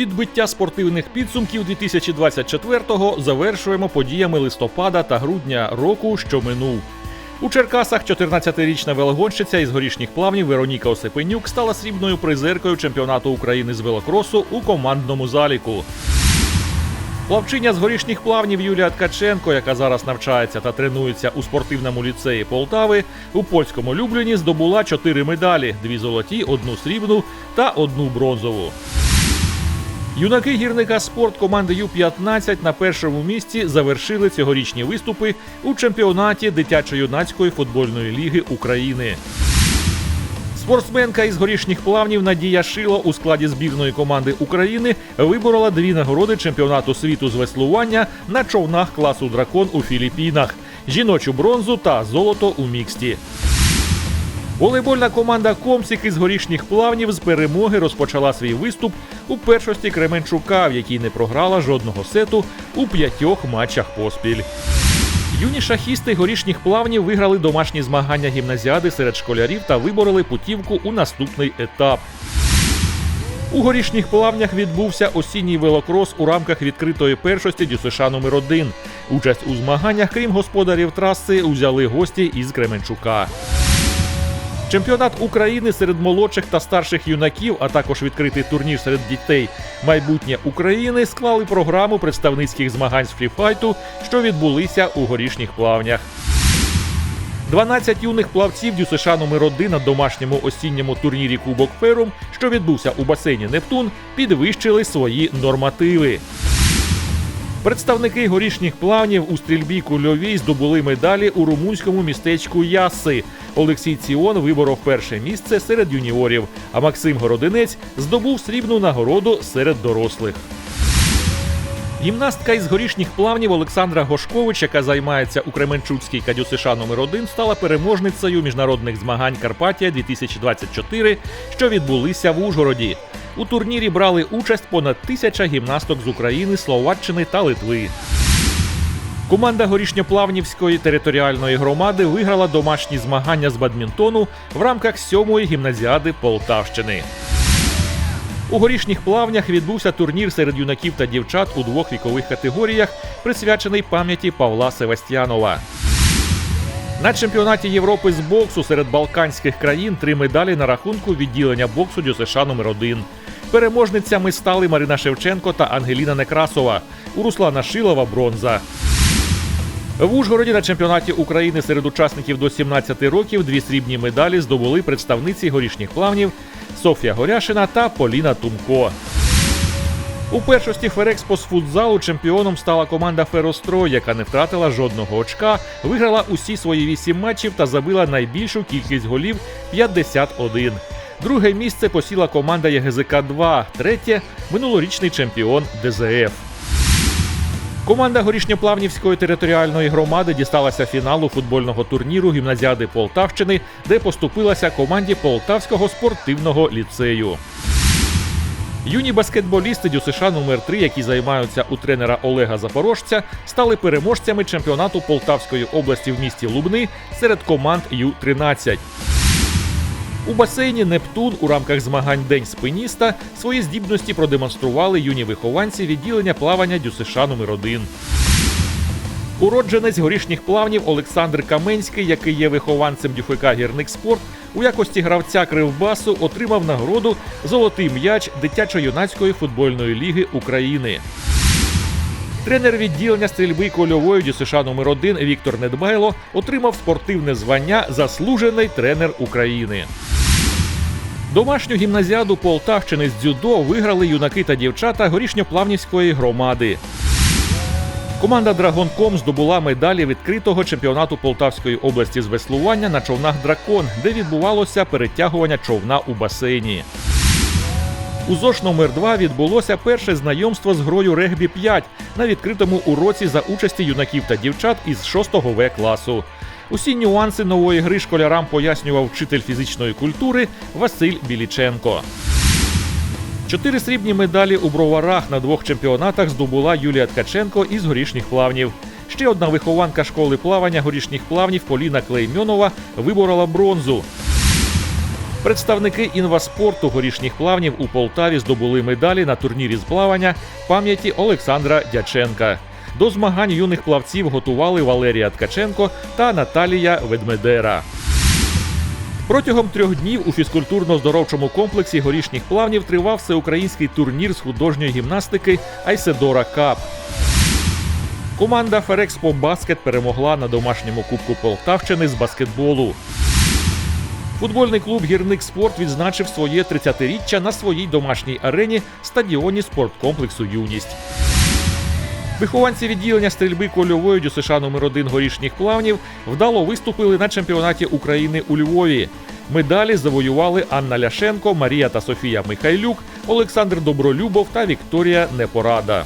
Підбиття спортивних підсумків 2024-го завершуємо подіями листопада та грудня року, що минув. У Черкасах 14-річна велогонщиця із горішніх плавнів Вероніка Осипенюк стала срібною призеркою чемпіонату України з велокросу у командному заліку. Плавчиня з горішніх плавнів Юлія Ткаченко, яка зараз навчається та тренується у спортивному ліцеї Полтави, у польському Любліні здобула чотири медалі: дві золоті, одну срібну та одну бронзову. Юнаки гірника спорт команди Ю-15 на першому місці завершили цьогорічні виступи у чемпіонаті дитячо-юнацької футбольної ліги України. Спортсменка із горішніх плавнів Надія Шило у складі збірної команди України виборола дві нагороди чемпіонату світу з веслування на човнах класу дракон у Філіппінах, жіночу бронзу та золото у міксті. Волейбольна команда Комсік із горішніх плавнів з перемоги розпочала свій виступ у першості Кременчука, в якій не програла жодного сету у п'ятьох матчах поспіль. Юні шахісти горішніх плавнів виграли домашні змагання гімназіади серед школярів та вибороли путівку у наступний етап. У горішніх плавнях відбувся осінній велокрос у рамках відкритої першості ДЮСШ номер 1 Участь у змаганнях, крім господарів траси, узяли гості із Кременчука. Чемпіонат України серед молодших та старших юнаків, а також відкритий турнір серед дітей майбутнє України склали програму представницьких змагань з фріфайту, що відбулися у горішніх плавнях. 12 юних плавців ДЮСШ номер 1 на домашньому осінньому турнірі Кубок Ферум, що відбувся у басейні Нептун, підвищили свої нормативи. Представники горішніх плавнів у стрільбі кульовій здобули медалі у румунському містечку Яси. Олексій Ціон виборов перше місце серед юніорів, а Максим Городинець здобув срібну нагороду серед дорослих. Гімнастка із горішніх плавнів Олександра Гошкович, яка займається у Кременчуцькій кадю США номер 1 стала переможницею міжнародних змагань Карпатія 2024, що відбулися в Ужгороді. У турнірі брали участь понад тисяча гімнасток з України, Словаччини та Литви. Команда горішньоплавнівської територіальної громади виграла домашні змагання з бадмінтону в рамках сьомої гімназіади Полтавщини. У горішніх плавнях відбувся турнір серед юнаків та дівчат у двох вікових категоріях, присвячений пам'яті Павла Севастьянова. На чемпіонаті Європи з боксу серед балканських країн три медалі на рахунку відділення боксу ДЮСШ номер 1 Переможницями стали Марина Шевченко та Ангеліна Некрасова. У Руслана Шилова бронза. В Ужгороді на чемпіонаті України серед учасників до 17 років дві срібні медалі здобули представниці горішніх плавнів Софія Горяшина та Поліна Тумко. У першості Ферекспо з футзалу чемпіоном стала команда Ферострой, яка не втратила жодного очка, виграла усі свої вісім матчів та забила найбільшу кількість голів 51. Друге місце посіла команда ЄГЗК 2 третє минулорічний чемпіон ДЗФ. Команда горішньоплавнівської територіальної громади дісталася фіналу футбольного турніру гімназіади Полтавщини, де поступилася команді Полтавського спортивного ліцею. Юні баскетболісти ДЮСШ номер 3 які займаються у тренера Олега Запорожця, стали переможцями чемпіонату Полтавської області в місті Лубни серед команд Ю-13. У басейні Нептун у рамках змагань День спиніста свої здібності продемонстрували юні вихованці відділення плавання ДЮСШ номер 1 Уродженець горішніх плавнів Олександр Каменський, який є вихованцем ДЮФК Гірник Спорт, у якості гравця Кривбасу отримав нагороду Золотий м'яч дитячо-юнацької футбольної ліги України. Тренер відділення стрільби кольової ДЮСШ номер 1 Віктор Недбайло отримав спортивне звання Заслужений тренер України. Домашню гімназіаду Полтавщини з дзюдо виграли юнаки та дівчата горішньоплавнівської громади. Команда Драгонком здобула медалі відкритого чемпіонату Полтавської області з веслування на човнах Дракон, де відбувалося перетягування човна у басейні. У ЗОШ номер 2 відбулося перше знайомство з грою регбі 5 на відкритому уроці за участі юнаків та дівчат із 6 В класу. Усі нюанси нової гри школярам пояснював вчитель фізичної культури Василь Біліченко. Чотири срібні медалі у броварах на двох чемпіонатах здобула Юлія Ткаченко із горішніх плавнів. Ще одна вихованка школи плавання горішніх плавнів Поліна Клеймьонова виборола бронзу. Представники інваспорту горішніх плавнів у Полтаві здобули медалі на турнірі з плавання пам'яті Олександра Дяченка. До змагань юних плавців готували Валерія Ткаченко та Наталія Ведмедера. Протягом трьох днів у фізкультурно-здоровчому комплексі горішніх плавнів тривав всеукраїнський турнір з художньої гімнастики Айседора Кап. Команда Ферекспо Баскет перемогла на домашньому кубку Полтавщини з баскетболу. Футбольний клуб Гірник Спорт відзначив своє 30-річчя на своїй домашній арені стадіоні спорткомплексу Юність. Вихованці відділення стрільби кольової ДЮСШ номер 1 горішніх плавнів вдало виступили на чемпіонаті України у Львові. Медалі завоювали Анна Ляшенко, Марія та Софія Михайлюк, Олександр Добролюбов та Вікторія Непорада.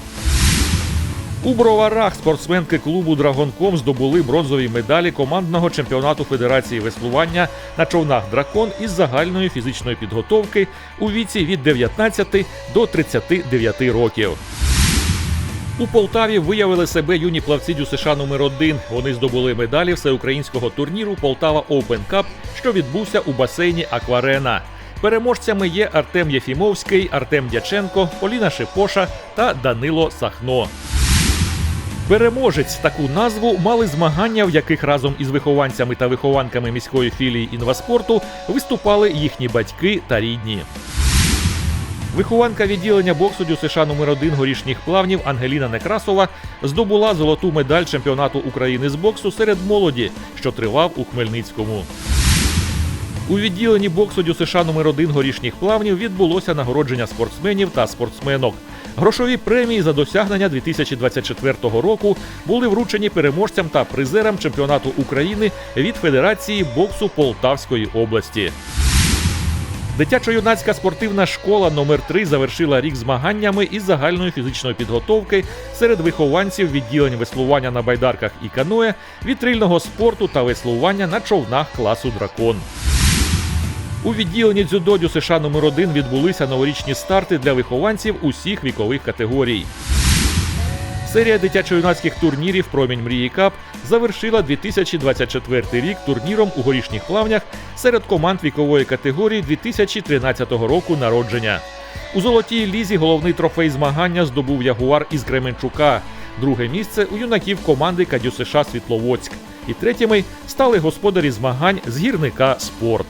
У броварах спортсменки клубу Драгонком здобули бронзові медалі командного чемпіонату Федерації веслування на човнах Дракон із загальної фізичної підготовки у віці від 19 до 39 років. У Полтаві виявили себе юні плавці ДЮСШ номер 1 Вони здобули медалі всеукраїнського турніру Полтава Open Cup, що відбувся у басейні Акварена. Переможцями є Артем Єфімовський, Артем Дяченко, Поліна Шипоша та Данило Сахно. Переможець таку назву мали змагання, в яких разом із вихованцями та вихованками міської філії інваспорту виступали їхні батьки та рідні. Вихованка відділення боксу ДЮСШ номер 1 горішніх плавнів Ангеліна Некрасова здобула золоту медаль чемпіонату України з боксу серед молоді, що тривав у Хмельницькому. У відділенні боксу ДЮСШ номер 1 горішніх плавнів відбулося нагородження спортсменів та спортсменок. Грошові премії за досягнення 2024 року були вручені переможцям та призерам чемпіонату України від Федерації боксу Полтавської області. Дитячо-юнацька спортивна школа номер 3 завершила рік змаганнями із загальної фізичної підготовки серед вихованців відділень веслування на байдарках і каное, вітрильного спорту та веслування на човнах класу дракон. У відділенні дзюдо ДЮСШ номер 1 відбулися новорічні старти для вихованців усіх вікових категорій. Серія дитячо-юнацьких турнірів Промінь мрії Кап завершила 2024 рік турніром у горішніх плавнях серед команд вікової категорії 2013 року народження. У золотій лізі головний трофей змагання здобув Ягуар із Кременчука. Друге місце у юнаків команди КадЮСШ Світловодськ. І третіми стали господарі змагань з гірника Спорт.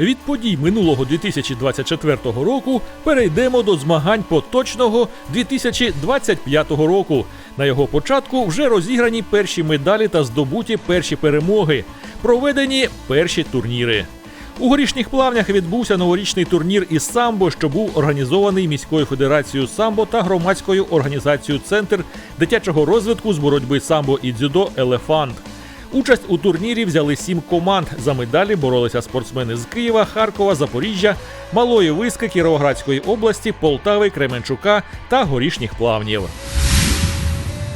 Від подій минулого 2024 року перейдемо до змагань поточного 2025 року. На його початку вже розіграні перші медалі та здобуті перші перемоги. Проведені перші турніри. У горішніх плавнях відбувся новорічний турнір із самбо, що був організований міською федерацією самбо та громадською організацією Центр дитячого розвитку з боротьби самбо і дзюдо Елефант. Участь у турнірі взяли сім команд. За медалі боролися спортсмени з Києва, Харкова, Запоріжжя, Малої Виски, Кіровоградської області, Полтави, Кременчука та горішніх плавнів.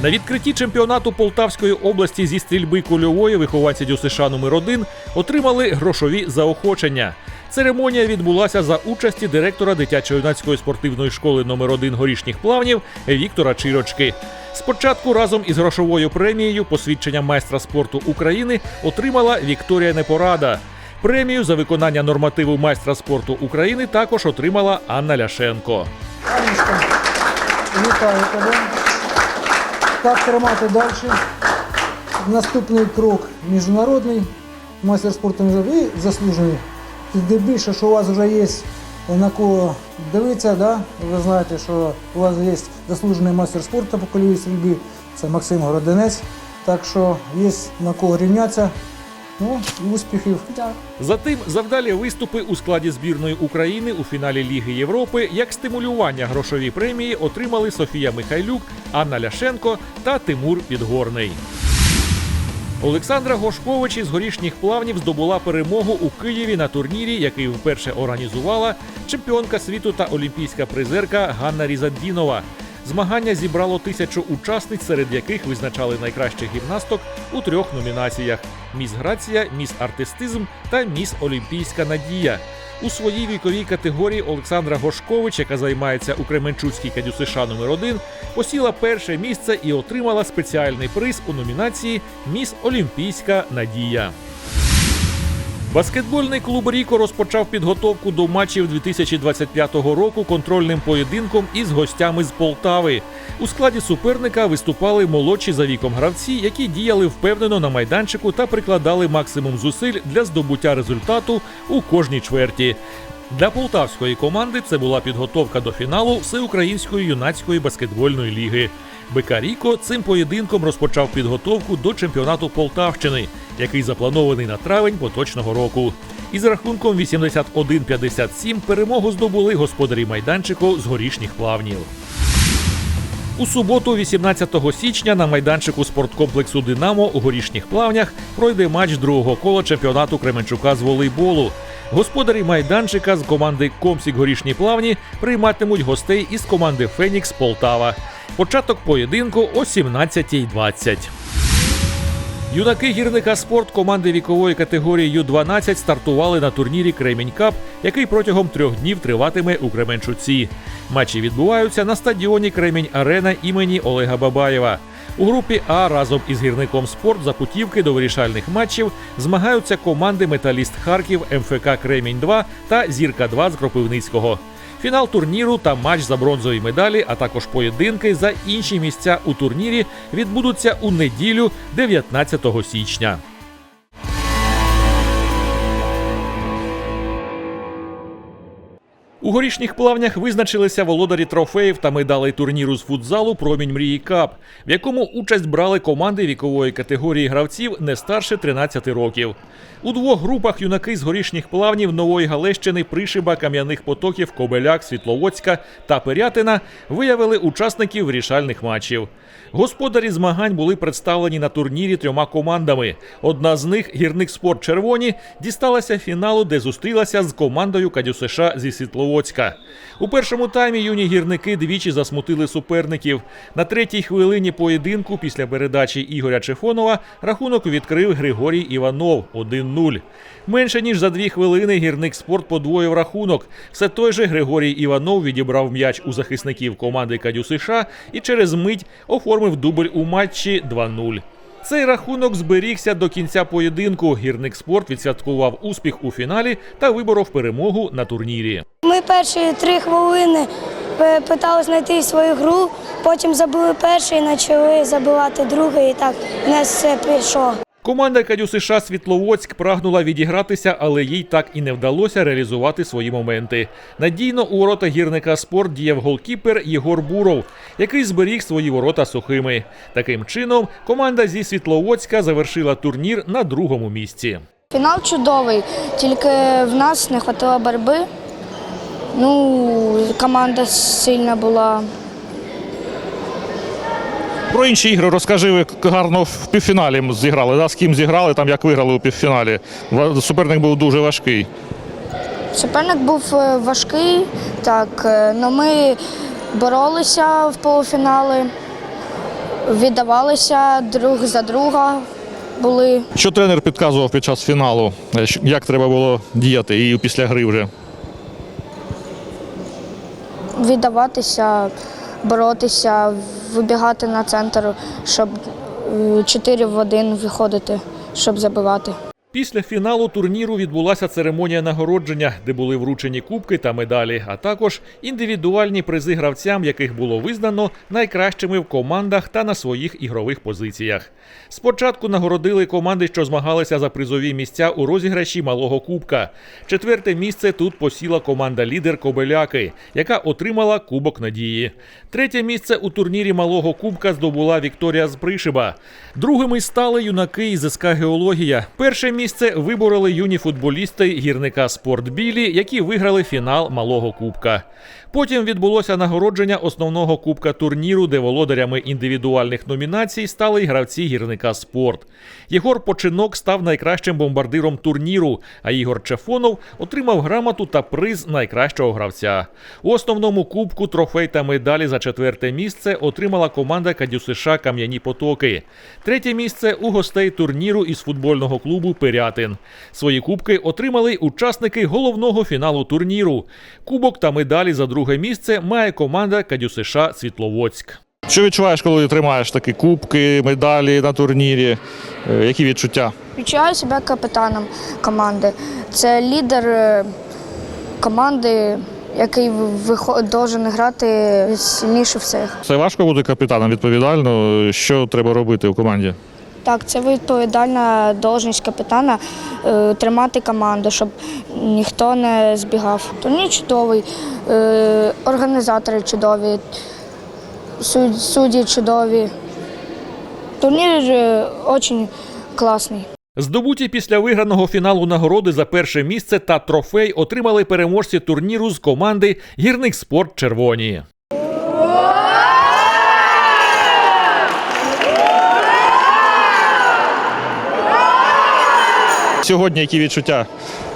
На відкритті чемпіонату Полтавської області зі стрільби кульової вихованці ДЮСШ номер 1 отримали грошові заохочення. Церемонія відбулася за участі директора дитячо-юнацької спортивної школи номер 1 горішніх плавнів Віктора Чирочки. Спочатку разом із грошовою премією посвідчення майстра спорту України отримала Вікторія Непорада. Премію за виконання нормативу майстра спорту України також отримала Анна Ляшенко. Вітаю тебе. Так тримати далі. Наступний крок міжнародний. Майстер спорту і заслужений. Тим більше, що у вас вже є на кого дивитися, да? ви знаєте, що у вас є заслужений майстер спорту по кольовій стрільбі, це Максим Городинець. Так що є на кого рівнятися. Ну, і успіхів. Затим завдалі виступи у складі збірної України у фіналі Ліги Європи як стимулювання грошові премії отримали Софія Михайлюк, Анна Ляшенко та Тимур Підгорний. Олександра Гошкович із горішніх плавнів здобула перемогу у Києві на турнірі, який вперше організувала чемпіонка світу та олімпійська призерка Ганна Різандінова. Змагання зібрало тисячу учасниць, серед яких визначали найкращих гімнасток у трьох номінаціях: Міс Грація, Міс Артистизм та Міс Олімпійська Надія. У своїй віковій категорії Олександра Гошкович, яка займається у Кременчуцькій КДЮСШ номер 1 посіла перше місце і отримала спеціальний приз у номінації Міс Олімпійська Надія. Баскетбольний клуб Ріко розпочав підготовку до матчів 2025 року контрольним поєдинком із гостями з Полтави. У складі суперника виступали молодші за віком гравці, які діяли впевнено на майданчику та прикладали максимум зусиль для здобуття результату у кожній чверті. Для полтавської команди це була підготовка до фіналу Всеукраїнської юнацької баскетбольної ліги. БК Ріко цим поєдинком розпочав підготовку до чемпіонату Полтавщини, який запланований на травень поточного року. Із рахунком 81-57 перемогу здобули господарі майданчику з горішніх плавнів. У суботу, 18 січня, на майданчику спорткомплексу Динамо у горішніх плавнях пройде матч другого кола чемпіонату Кременчука з волейболу. Господарі майданчика з команди Комсік Горішні Плавні прийматимуть гостей із команди Фенікс Полтава. Початок поєдинку о 17.20. Юнаки гірника спорт команди вікової категорії Ю-12 стартували на турнірі Кремінь Кап, який протягом трьох днів триватиме у Кременчуці. Матчі відбуваються на стадіоні Кремінь Арена імені Олега Бабаєва. У групі А разом із гірником спорт за путівки до вирішальних матчів змагаються команди Металіст Харків, МФК Кремінь 2 та Зірка 2 з Кропивницького. Фінал турніру та матч за бронзові медалі, а також поєдинки за інші місця у турнірі відбудуться у неділю 19 січня. У горішніх плавнях визначилися володарі трофеїв та медалей турніру з футзалу Промінь мрії Кап, в якому участь брали команди вікової категорії гравців не старше 13 років. У двох групах юнаки з горішніх плавнів Нової Галещини, Пришиба, Кам'яних Потоків, Кобеляк, Світловодська та Пирятина виявили учасників вирішальних матчів. Господарі змагань були представлені на турнірі трьома командами. Одна з них гірник спорт Червоні дісталася фіналу, де зустрілася з командою Кадю США зі Світловодська. У першому таймі юні гірники двічі засмутили суперників. На третій хвилині поєдинку після передачі Ігоря Чефонова рахунок відкрив Григорій Іванов 1-0. Менше ніж за дві хвилини гірник спорт подвоїв рахунок. Все той же Григорій Іванов відібрав м'яч у захисників команди Кадю США і через мить оформив дубль у матчі 2-0. Цей рахунок зберігся до кінця поєдинку. Гірник спорт відсвяткував успіх у фіналі та виборов перемогу на турнірі. Ми перші три хвилини е, питали знайти свою гру, потім забили перший, почали забивати другий, і так в нас все пішло. Команда Кадю США Світловодськ прагнула відігратися, але їй так і не вдалося реалізувати свої моменти. Надійно у ворота гірника спорт діяв голкіпер Єгор Буров, який зберіг свої ворота сухими. Таким чином, команда зі Світловодська завершила турнір на другому місці. Фінал чудовий, тільки в нас не вистачило боротьби. Ну, команда сильна була. Про інші ігри розкажи, ви гарно в півфіналі зіграли. Да? З ким зіграли, там як виграли у півфіналі. Суперник був дуже важкий. Суперник був е, важкий, так, але ми боролися в полуфінали, віддавалися друг за друга. Були Що тренер підказував під час фіналу? Е, Як треба було діяти і після гри вже? віддаватися, боротися, вибігати на центр, щоб 4 в 1 виходити, щоб забивати. Після фіналу турніру відбулася церемонія нагородження, де були вручені кубки та медалі, а також індивідуальні призи гравцям, яких було визнано найкращими в командах та на своїх ігрових позиціях. Спочатку нагородили команди, що змагалися за призові місця у розіграші малого кубка. Четверте місце тут посіла команда лідер Кобеляки, яка отримала Кубок Надії. Третє місце у турнірі малого кубка здобула Вікторія з Пришиба. Другими стали юнаки із СК Геологія. Перше місце вибороли юні футболісти гірника Спортбілі, які виграли фінал малого кубка. Потім відбулося нагородження основного кубка турніру, де володарями індивідуальних номінацій стали й гравці гірника спорт. Єгор Починок став найкращим бомбардиром турніру, а Ігор Чефонов отримав грамоту та приз найкращого гравця. У основному кубку трофей та медалі за четверте місце отримала команда КДЮСШ Кам'яні Потоки. Третє місце у гостей турніру із футбольного клубу Пирятин. Свої кубки отримали учасники головного фіналу турніру. Кубок та медалі за друге місце має команда КДЮСШ Світловодськ. Що відчуваєш, коли тримаєш такі кубки, медалі на турнірі? Е, Які відчуття? Відчуваю себе капітаном команди. Це лідер е, команди, який має грати сильніше всіх. Це важко бути капітаном відповідально. Що треба робити в команді? Так, це відповідальна должність капітана е, тримати команду, щоб ніхто не збігав. Турнір чудовий, е, організатори чудові, судді чудові. Турнір дуже класний. Здобуті після виграного фіналу нагороди за перше місце та трофей отримали переможці турніру з команди Гірник Спорт Червоні. Сьогодні які відчуття?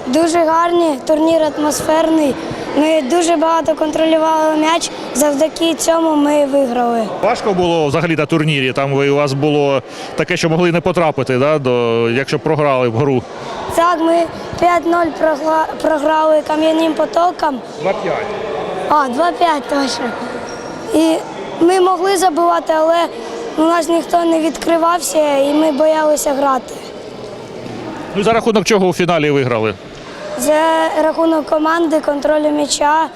Дуже гарні, турнір атмосферний. Ми дуже багато контролювали м'яч. Завдяки цьому ми виграли. Важко було взагалі на турнірі. Там ви у вас було таке, що могли не потрапити, да, до, якщо програли в гру. Так, ми 5-0 прогла- програли кам'яним потокам. 2-5. А, 2-5 точно. І ми могли забивати, але у нас ніхто не відкривався і ми боялися грати. Ну за рахунок чого у фіналі виграли? За рахунок команди, контролю м'яча,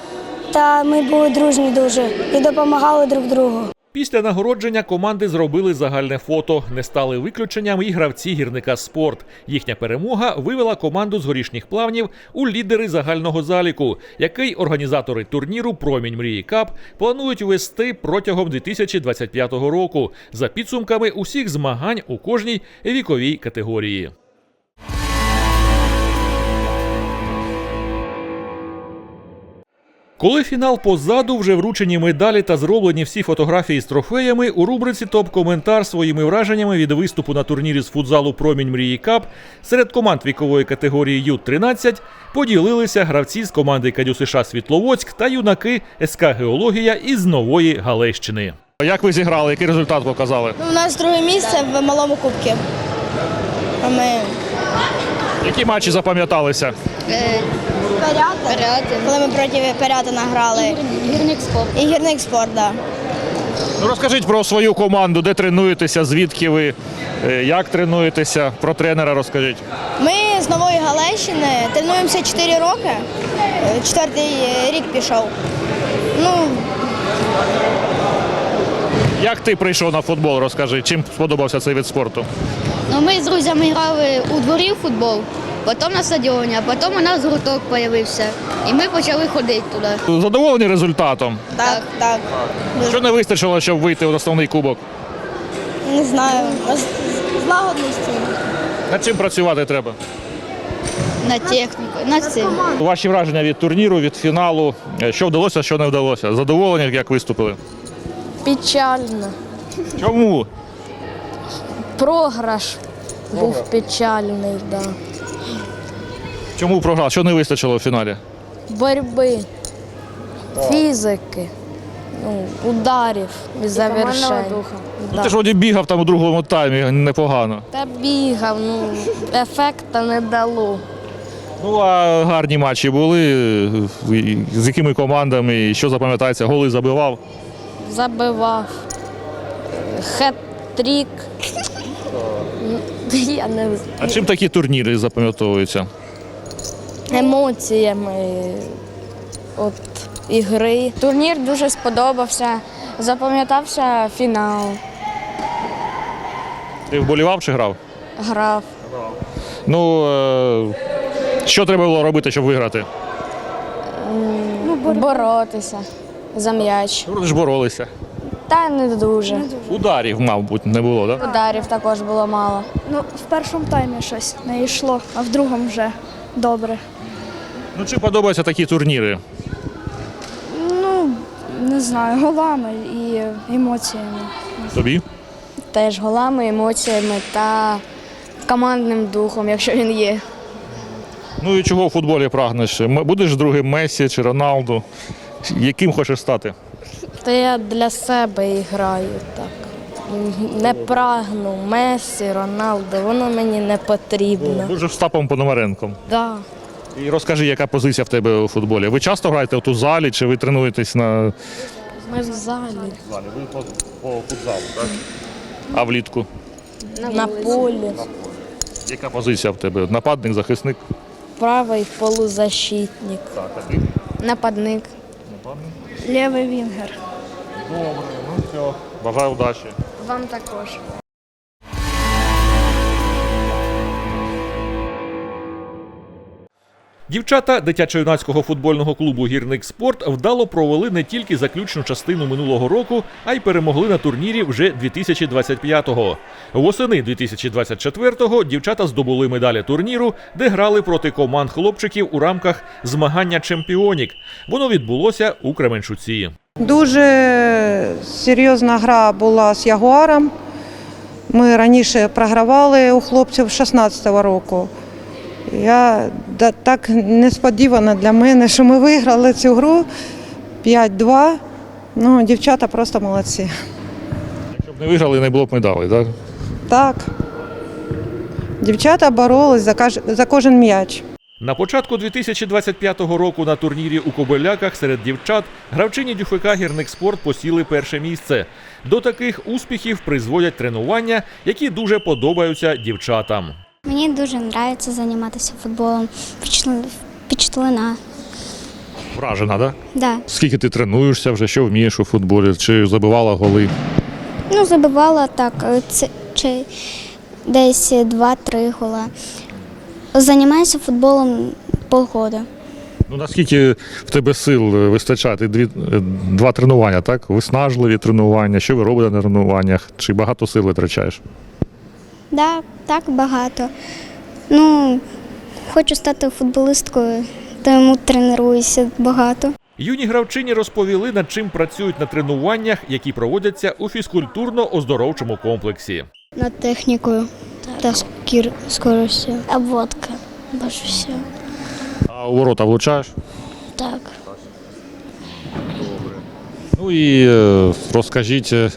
та ми були дружні дуже і допомагали друг другу. Після нагородження команди зробили загальне фото. Не стали виключенням і гравці гірника спорт. Їхня перемога вивела команду з горішніх плавнів у лідери загального заліку, який організатори турніру Промінь мрії Кап планують вести протягом 2025 року за підсумками усіх змагань у кожній віковій категорії. Коли фінал позаду, вже вручені медалі та зроблені всі фотографії з трофеями, у рубриці Топ-коментар своїми враженнями від виступу на турнірі з футзалу Промінь мрії Кап серед команд вікової категорії Ю-13 поділилися гравці з команди КДЮСШ Світловодськ та юнаки СК Геологія із Нової Галещини. Як ви зіграли? Який результат показали? У нас друге місце в малому кубці. А ми Які матчі запам'яталися? Перята, коли ми проти Перятина грали. Гірник спорт. І гірник спорт, так. Ну, розкажіть про свою команду, де тренуєтеся, звідки ви, е, як тренуєтеся, про тренера розкажіть. Ми з Нової Галещини тренуємося 4 роки. Е, Четвертий рік пішов. Ну, Як ти прийшов на футбол, розкажи, чим сподобався цей вид спорту? Ну, ми з друзями грали у дворі в футбол, потім на стадіоні, а потім у нас гурток з'явився. І ми почали ходити туди. Задоволені результатом? так, так. Що не вистачило, щоб вийти в основний кубок? Не знаю. Злагодності. Над чим працювати треба? На техніку, на цим. Ваші враження від турніру, від фіналу, що вдалося, що не вдалося? Задоволені, як виступили? Печально. Чому? Програш був печальний, да. Чому програв? Що не вистачило в фіналі? Боротьби, фізики, ну, ударів і завершень. Ну, ти ж вроді бігав там у другому таймі непогано. Та бігав, ну, ефекта не дало. Ну а гарні матчі були. З якими командами, і що запам'ятається, голи забивав. Забивав. Хет-трік. Ну, Я не А чим такі турніри запам'ятовуються? Емоціями от ігри. Турнір дуже сподобався. Запам'ятався фінал. Ти вболівав чи грав? Грав. Ну е, що треба було робити, щоб виграти? Боротися за м'яч. Ну, Вони ж боролися. Та не дуже. Ударів, мабуть, не було, так? Ударів також було мало. Ну, в першому таймі щось не йшло, а в другому вже добре. Ну чи подобаються такі турніри? Ну, не знаю, голами і емоціями. Тобі? Теж голами, емоціями та командним духом, якщо він є. Ну і чого в футболі прагнеш? Будеш другим Месі чи Роналду? Яким хочеш стати? Та я для себе і граю так. Не прагну Месі, Роналдо, воно мені не потрібно. Будеш Стапом Пономаренком. Да. І розкажи, яка позиція в тебе у футболі? Ви часто граєте от у залі чи ви тренуєтесь на Ми в залі, залі? Ви по, по футзалу, так? А влітку? на полі, Яка позиція в тебе? Нападник, захисник? правий полузащитник. Так, а ти? Нападник. Лівий вінгер. Добре, ну все. Бажаю удачі. Вам також. Дівчата дитячо-юнацького футбольного клубу Гірник Спорт вдало провели не тільки заключну частину минулого року, а й перемогли на турнірі вже 2025-го. Восени 2024-го дівчата здобули медалі турніру, де грали проти команд хлопчиків у рамках змагання чемпіонік. Воно відбулося у Кременчуці. Дуже серйозна гра була з Ягуаром. Ми раніше програвали у хлопців 16-го року. Я да- так несподівано для мене, що ми виграли цю гру 5-2. Ну, дівчата просто молодці. Якщо б не виграли, не було б медалей, так? Так. Дівчата боролись за, каж- за кожен м'яч. На початку 2025 року на турнірі у Кобеляках серед дівчат гравчині Дюфика Гірник Спорт посіли перше місце. До таких успіхів призводять тренування, які дуже подобаються дівчатам. Мені дуже подобається займатися футболом. Впечатлена. Вражена, так? Да. Скільки ти тренуєшся вже, що вмієш у футболі? Чи забивала голи? Ну, забивала так, е, це, чи десь 2-3 гола. Займаюся футболом полгода. Ну наскільки в тебе сил е, вистачає? Ти дві, е, два тренування, так? Виснажливі тренування. Що ви робите на тренуваннях? Чи багато сил витрачаєш? Да, так багато. Ну, хочу стати футболисткою, тому тренуюся багато. Юні гравчині розповіли, над чим працюють на тренуваннях, які проводяться у фізкультурно-оздоровчому комплексі. Над технікою та скір... скоростю. Обводка. Більше всього. А у ворота влучаєш? Так. Ну і е, розкажіть, е,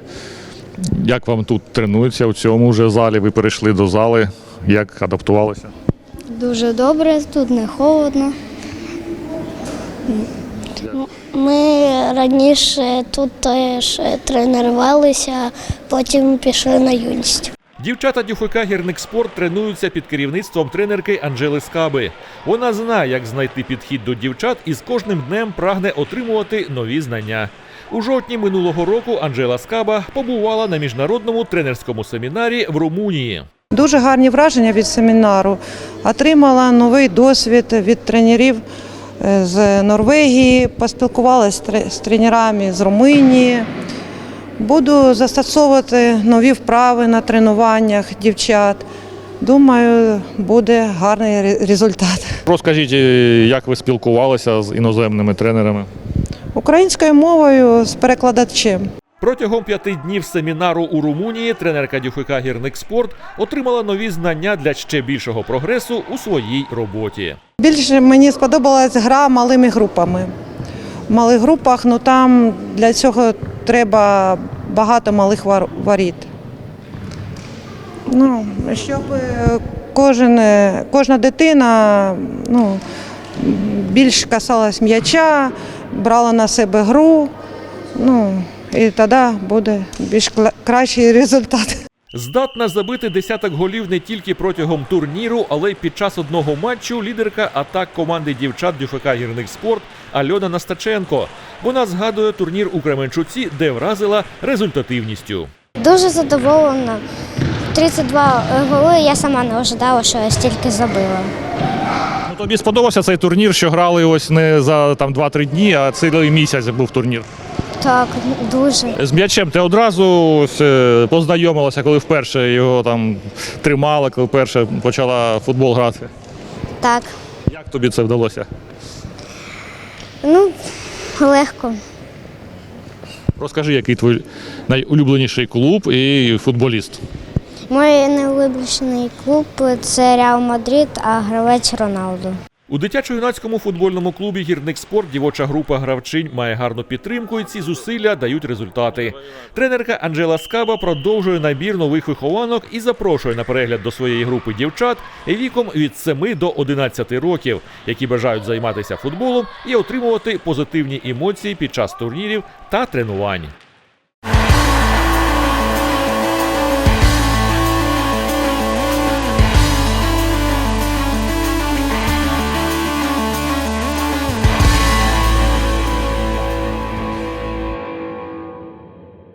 як вам тут тренуються у цьому вже залі? Ви перейшли до зали, як адаптувалися? Дуже добре, тут не холодно. Ми раніше тут теж тренувалися, потім пішли на юність. Дівчата Дюфика Гірник Спорт тренуються під керівництвом тренерки Анжели Скаби. Вона знає, як знайти підхід до дівчат і з кожним днем прагне отримувати нові знання. У жовтні минулого року Анжела Скаба побувала на міжнародному тренерському семінарі в Румунії. Дуже гарні враження від семінару. Отримала новий досвід від тренерів е, з Норвегії, поспілкувалася з тренерами з Румунії. Буду застосовувати нові вправи на тренуваннях дівчат. Думаю, буде гарний результат. Розкажіть, е, як ви спілкувалися з іноземними тренерами? Українською мовою з перекладачем. Протягом п'яти днів семінару у Румунії тренерка Дюфика Гірник Спорт отримала нові знання для ще більшого прогресу у своїй роботі. Більше мені сподобалась гра малими групами. В малих групах ну там для цього треба багато малих вар- воріт. Ну, щоб е, кожен, е, кожна дитина ну, більш касалась м'яча, брала на себе гру. Ну, і тоді буде більш кращий результат. Здатна забити десяток голів не тільки протягом турніру, але й під час одного матчу лідерка атак команди дівчат Дюфика Гірник Спорт Альона Настаченко. Вона згадує турнір у Кременчуці, де вразила результативністю. Дуже задоволена. 32 голи. Я сама не ожидала, що я стільки забила. Ну, тобі сподобався цей турнір, що грали ось не за там 2-3 дні, а цілий місяць був турнір. Так, дуже. З м'ячем ти одразу е, познайомилася, коли вперше його там тримала, коли вперше почала футбол грати. Так. Як тобі це вдалося? Ну, легко. Розкажи, який твій найулюбленіший клуб і футболіст. Мій найулюбленіший клуб це Реал Мадрид, а гравець Роналду. У дитячо-юнацькому футбольному клубі Гірник Спорт дівоча група гравчинь має гарну підтримку, і ці зусилля дають результати. Тренерка Анжела Скаба продовжує набір нових вихованок і запрошує на перегляд до своєї групи дівчат віком від 7 до 11 років, які бажають займатися футболом і отримувати позитивні емоції під час турнірів та тренувань.